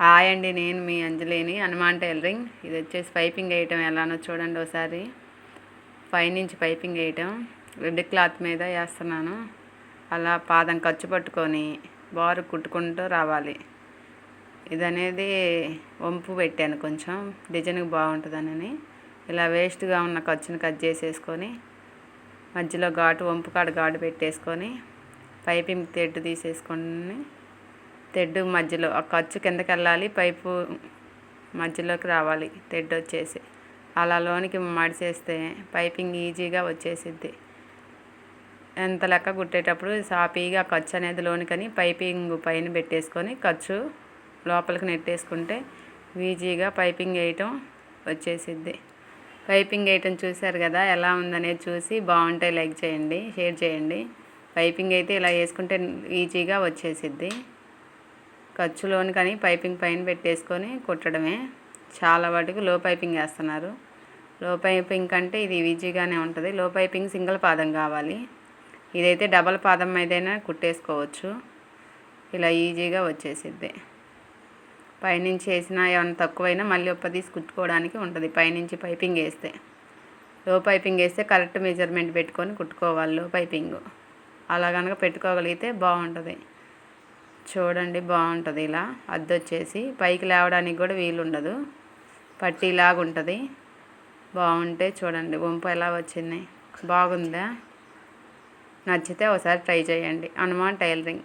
Hi అండి నేను మీ అంజలిని హనుమాన్ టైలరింగ్. ఇది వచ్చేసి పైపింగ్ వేయటం. ఎలానో చూడండి ఒకసారి. పైనుంచి పైపింగ్ వేయటం. రెడ్ క్లాత్ మీద వేస్తున్నాను. అలా పాదం ఖర్చు పట్టుకొని బారు కుట్టుకుంటూ రావాలి. ఇది అనేది వంపు పెట్టాను కొంచెం. డిజైన్కి బాగుంటుందని ఇలా వేస్ట్గా ఉన్న ఖర్చుని కట్ చేసేసుకొని మధ్యలో ఘాటు వంపు కాడ ఘాటు పెట్టేసుకొని పైపింగ్ తెడ్డు తీసేసుకొని తెడ్డు మధ్యలో ఆ ఖర్చు కిందకి వెళ్ళాలి పైపు మధ్యలోకి రావాలి తెడ్డు వచ్చేసి. అలా లోనికి మడిచేస్తే పైపింగ్ ఈజీగా వచ్చేసిద్ది. ఎంత లెక్క కుట్టేటప్పుడు సాపీగా ఖర్చు అనేది లోనికని పైపింగ్ పైన పెట్టేసుకొని ఖర్చు లోపలికి నెట్టేసుకుంటే ఈజీగా పైపింగ్ వేయటం వచ్చేసిద్ది. పైపింగ్ వేయటం చూశారు కదా ఎలా ఉందనేది చూసి బాగుంటే లైక్ చేయండి షేర్ చేయండి. పైపింగ్ అయితే ఇలా వేసుకుంటే ఈజీగా వచ్చేసిద్ది. ఖర్చులోని కానీ పైపింగ్ పైన పెట్టేసుకొని కుట్టడమే. చాలా వాటికి లో పైపింగ్ వేస్తున్నారు. లో పైపింగ్ కంటే ఇది ఈజీగానే ఉంటుంది. లో పైపింగ్ సింగిల్ పాదం కావాలి. ఇదైతే డబల్ పాదం మీదైనా కుట్టేసుకోవచ్చు. ఇలా ఈజీగా వచ్చేసిద్ది. పైనుంచి వేసినా ఏమైనా తక్కువైనా మళ్ళీ ఒప్ప తీసి కుట్టుకోవడానికి ఉంటుంది. పైనుంచి పైపింగ్ వేస్తే. లో పైపింగ్ వేస్తే కరెక్ట్ మెజర్మెంట్ పెట్టుకొని కుట్టుకోవాలి. లో పైపింగ్. అలా కనుక పెట్టుకోగలిగితే బాగుంటుంది. చూడండి బాగుంటుంది ఇలా. అద్దె వచ్చేసి పైకి లేవడానికి కూడా వీలుండదు. పట్టీలాగా ఉంటుంది బాగుంటే చూడండి వంపు ఎలా వచ్చింది. బాగుందా? నచ్చితే ఒకసారి ట్రై చేయండి. హనుమాన్ టైలరింగ్.